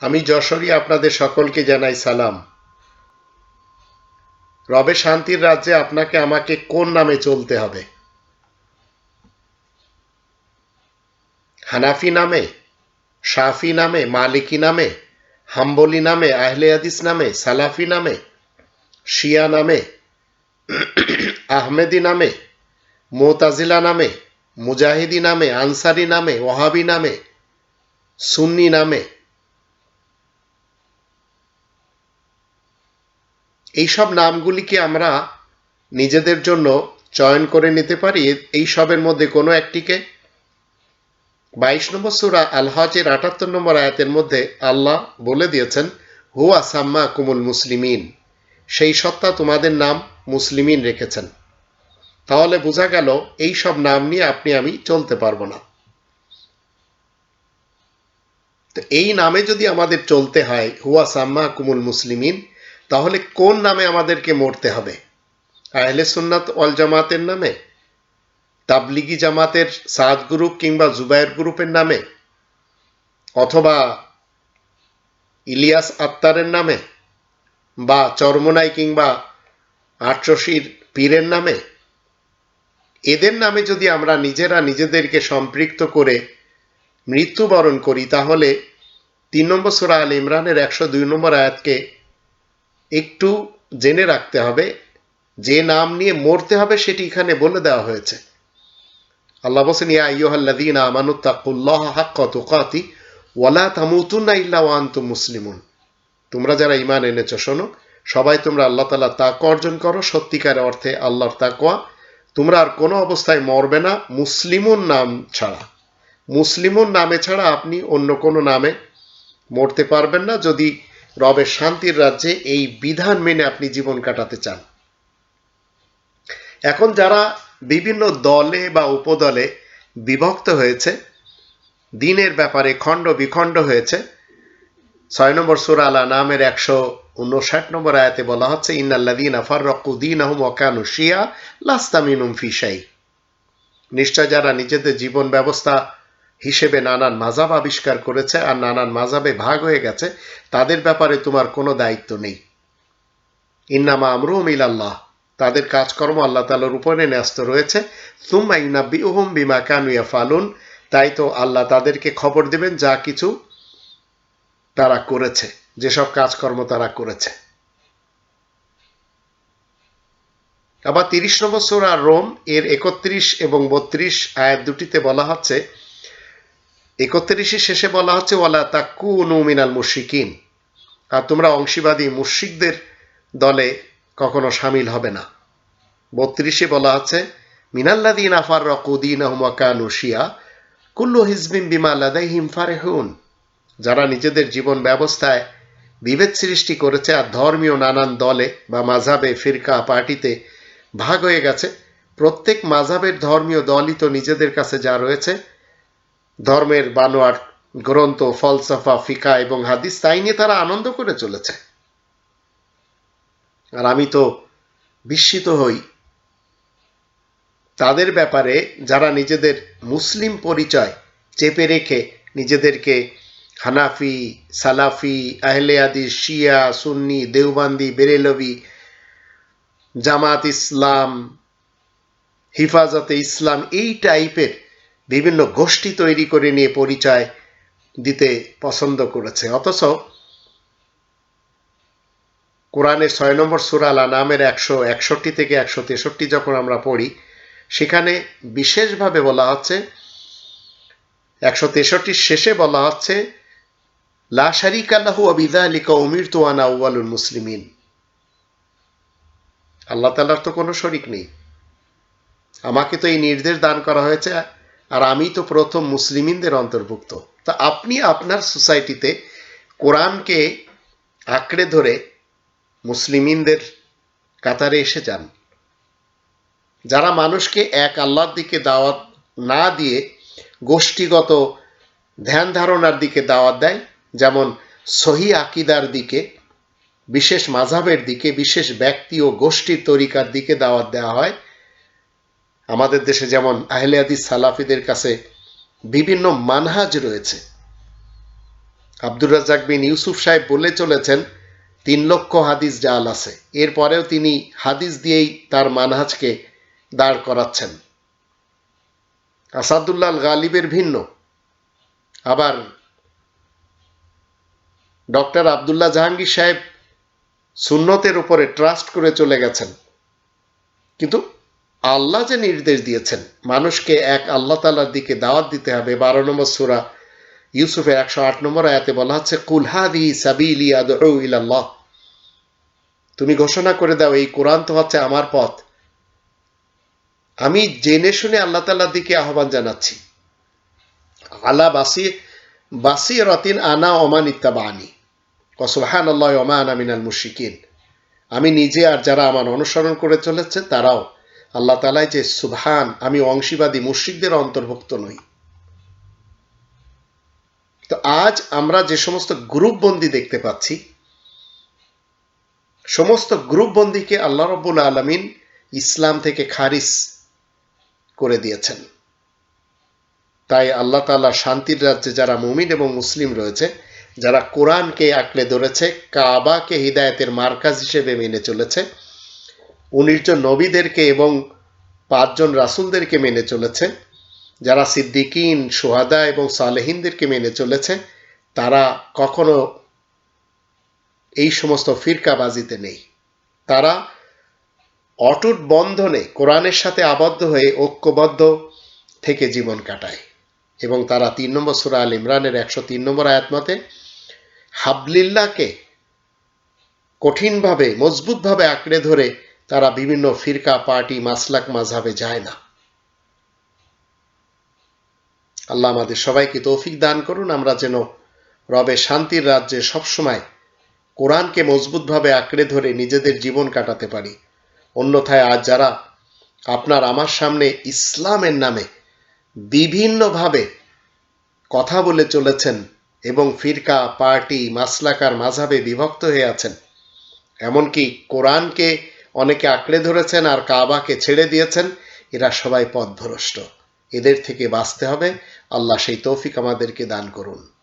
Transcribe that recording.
আমি যশোরী আপনাদের সকলকে জানাই সালাম। রবে শান্তির রাজ্যে আপনাকে আমাকে কোন নামে চলতে হবে? হানাফি নামে, শাফি নামে, মালিকি নামে, হাম্বলি নামে, আহলে হাদিস নামে, সালাফি নামে, শিয়া নামে, আহমেদি নামে, মোতাজিলা নামে, মুজাহিদি নামে, আনসারি নামে ওহাবি নামে, সুন্নি নামে এইসব নামগুলিকে আমরা নিজেদের জন্য চয়ন করে নিতে পারি। এই সবের মধ্যে কোনো একটিকে বাইশ নম্বর সুরা আল হজের আটাত্তর নম্বর আয়াতের মধ্যে আল্লাহ বলে দিয়েছেন, হুয়া সাম্মা কুমুল মুসলিমিন। সেই সত্তা তোমাদের নাম মুসলিমিন রেখেছেন। তাহলে বোঝা গেল, এই সব নাম নিয়ে আপনি, আমি চলতে পারব না। তো এই নামে যদি আমাদের চলতে হয়, হুয়া সাম্মা কুমুল মুসলিমিন তাহলে কোন নামে আমাদেরকে মরতে হবে? আহলে সুন্নাত অল জামাতের নামে? তাবলিগি জামাতের সাদ গ্রুপ কিংবা জুবায়ের গ্রুপের নামে? অথবা ইলিয়াস আত্তারের নামে? বা চরমনাই কিংবা আটশশীর পীরের নামে? এদের নামে যদি আমরা নিজেরা নিজেদেরকে সম্পৃক্ত করে মৃত্যুবরণ করি, তাহলে তিন নম্বর সুরা আল ইমরানের একশো দুই নম্বর আয়াতকে একটু জেনে রাখতে হবে, যে নাম নিয়ে মরতে হবে সেটি এখানে বলে দেওয়া হয়েছে। আল্লাহ আইয়ুহাল্লাযীনা আমানুত্তাকুল্লাহ ওয়ালা তামুতুন্না ইল্লা মুসলিমুন। তোমরা যারা ঈমান এনেছো, শোনো, সবাই তোমরা আল্লাহ তালা তাক অর্জন করো সত্যিকার অর্থে আল্লাহর তাকওয়া। তোমরা আর কোনো অবস্থায় মরবে না, মুসলিমুন নাম ছাড়া। মুসলিমুন নামে ছাড়া আপনি অন্য কোনো নামে মরতে পারবেন না, যদি রবের শান্তির রাজ্যে এই বিধান মেনে আপনি জীবন কাটাতে চান। এখন যারা বিভিন্ন দলে বা উপদলে বিভক্ত হয়েছে, দিনের ব্যাপারে খণ্ড বিখণ্ড হয়েছে, ছয় নম্বর সুরালা নামের একশো উনষাট নম্বর আয়াতে বলা হচ্ছে ইন্নাল্লাদিন আফার রকুদ্দিন আহম অকানু শিয়া লাস্তামিনুম ফিসাই নিশ্চয় যারা নিজেদের জীবন ব্যবস্থা হিসেবে নানান মাজাব আবিষ্কার করেছে আর নানান মাজাবে ভাগ হয়ে গেছে, তাদের ব্যাপারে তোমার কোনো দায়িত্ব নেই। ইন্নামা আমরুম ইলাল্লাহ, তাদের কাজকর্ম আল্লাহ তালার উপরে ন্যস্ত রয়েছে। তুম্মা ইনাব্বি উহুম বিমা কানুয়া ফালুন তাই তো আল্লাহ তাদেরকে খবর দেবেন যা কিছু তারা করেছে, যেসব কাজকর্ম তারা করেছে। আবার তিরিশ নম্বর সোরা রোম, এর একত্রিশ এবং বত্রিশ আয়াত দুটিতে বলা হচ্ছে একত্রিশের শেষে বলা হচ্ছে, ওয়ালা তাক্কু মিনাল মুশিকিন আর তোমরা অংশীবাদী মুশিকদের দলে কখনো সামিল হবে না। বত্রিশে বলা আছে মিনাল্লাদিন আফার রকুদ্দিন আহমাকানুশিয়া কুল্লু হিজবিন বিমা ফারেহুন। যারা নিজেদের জীবন ব্যবস্থায় বিভেদ সৃষ্টি করেছে আর ধর্মীয় নানান দলে বা মাঝাবে ফিরকা পার্টিতে ভাগ হয়ে গেছে, প্রত্যেক মাঝাবের ধর্মীয় দলই তো নিজেদের কাছে যা রয়েছে ধর্মের বানোয়ার গ্রন্থ, ফলসফা, ফিকা এবং হাদিস তাই নিয়ে তারা আনন্দ করে চলেছে। আর আমি তো বিস্মিত হই। তাদের ব্যাপারে যারা নিজেদের মুসলিম পরিচয় চেপে রেখে নিজেদেরকে হানাফি, সালাফি, আহলে আদিস শিয়া, সুন্নি, দেওবান্দি, বেরেলবি, জামাত ইসলাম, হিফাজতে ইসলাম এই টাইপের বিভিন্ন গোষ্ঠী তৈরি করে নিয়ে পরিচয় দিতে পছন্দ করেছে। অথচ কোরআনের ছয় নম্বর সুরালা নামের একশো একষট্টি থেকে একশো তেষট্টি যখন আমরা পড়ি, সেখানে বিশেষভাবে বলা হচ্ছে, একশো তেষট্টির শেষে বলা হচ্ছে, লা শারিক আল্লাহু আবিদা আলিকা উমির তোয়ানা আউ্বালুল মুসলিমিন। আল্লাহ তো কোনো শরিক নেই। আমাকে তো এই নির্দেশ দান করা হয়েছে আর আমি তো প্রথম মুসলিমিনদের অন্তর্ভুক্ত। তা আপনি আপনার সোসাইটিতে কোরআনকে আঁকড়ে ধরে মুসলিমিনদের কাতারে এসে যান। যারা মানুষকে এক আল্লাহর দিকে দাওয়াত না দিয়ে গোষ্ঠীগত ধ্যান ধারণার দিকে দাওয়াত দেয়, যেমন সহি আকিদার দিকে, বিশেষ মাঝাবের দিকে, বিশেষ ব্যক্তি ও গোষ্ঠীর তরিকার দিকে দাওয়াত দেওয়া হয় আমাদের দেশে যেমন আহলে হাদিস সালাফিদের কাছে বিভিন্ন মানহাজ রয়েছে। আব্দুর রাজাক বিন ইউসুফ সাহেব বলে চলেছেন, তিন লক্ষ হাদিস জাল আছে। এরপরেও তিনি হাদিস দিয়েই তার মানহাজকে দাঁড় করাচ্ছেন। আসাদুল্লাহ গালিবের ভিন্ন। আবার ডক্টর আবদুল্লাহ জাহাঙ্গীর সাহেব সুন্নতের উপরে ট্রাস্ট করে চলে গেছেন। কিন্তু আল্লাহ যে নির্দেশ দিয়েছেন, মানুষকে এক আল্লাহ তালার দিকে দাওয়াত দিতে হবে। বারো নম্বর সুরা ইউসুফের একশো আট নম্বর আয়াতে বলা হচ্ছে কুলহাদি সাবিলি ইলাল্লাহ। তুমি ঘোষণা করে দাও, এই কোরআন তো হচ্ছে আমার পথ। আমি জেনে শুনে আল্লাহ তাল্লার দিকে আহ্বান জানাচ্ছি। আল্লাহ বাসি বাসি রতিন আনা ওমান ইত্তাবা আনি কসবাহান আল্লাহ ওমা আনা মিনাল মুশিকিন আমি নিজে আর যারা আমার অনুসরণ করে চলেছে, তারাও আল্লাহ তালায় যে সুবহান, আমি অংশীবাদী মুশ্রিকদের অন্তর্ভুক্ত নই। তো আজ আমরা যে সমস্ত গ্রুপবন্দি দেখতে পাচ্ছি, সমস্ত গ্রুপবন্দিকে আল্লাহ রব্বুল আলমিন ইসলাম থেকে খারিজ করে দিয়েছেন। তাই আল্লাহ তালা শান্তির রাজ্যে যারা মুমিন এবং মুসলিম রয়েছে, যারা কোরআনকে আঁকড়ে ধরেছে, কাবাকে হৃদায়তের মার্কাজ হিসেবে মেনে চলেছে উনিশ জন নবীদেরকে এবং পাঁচজন রাসুলদেরকে মেনে চলেছে যারা সিদ্দিকিন, সোহাদা এবং সালেহিনদেরকে মেনে চলেছে তারা কখনো এই সমস্ত ফিরকাবাজিতে নেই। তারা অটুট বন্ধনে কোরআনের সাথে আবদ্ধ হয়ে ঐক্যবদ্ধ থেকে জীবন কাটায় এবং তারা তিন নম্বর সুরা আল ইমরানের একশো তিন নম্বর আয়াত মতে হাবলিল্লাকে কঠিনভাবে, মজবুতভাবে আঁকড়ে ধরে তারা বিভিন্ন ফিরকা, পার্টি, মাসলাক মাঝাবে যায় না। আল্লাহ আমাদের সবাইকে তৌফিক দান করুন, আমরা যেন রবে শান্তির রাজ্যে সবসময় কোরআনকে মজবুতভাবে আঁকড়ে ধরে নিজেদের জীবন কাটাতে পারি। অন্যথায় আজ যারা আপনার আমার সামনে ইসলামের নামে বিভিন্নভাবে কথা বলে চলেছেন এবং ফিরকা, পার্টি মাসলাকার মাঝাবে বিভক্ত হয়ে আছেন, এমনকি কোরআনকে অনেকে আঁকড়ে ধরেছেন আর কাবাকে ছেড়ে দিয়েছেন। এরা সবাই পথভ্রষ্ট। এদের থেকে বাঁচতে হবে। আল্লাহ সেই তৌফিক আমাদেরকে দান করুন।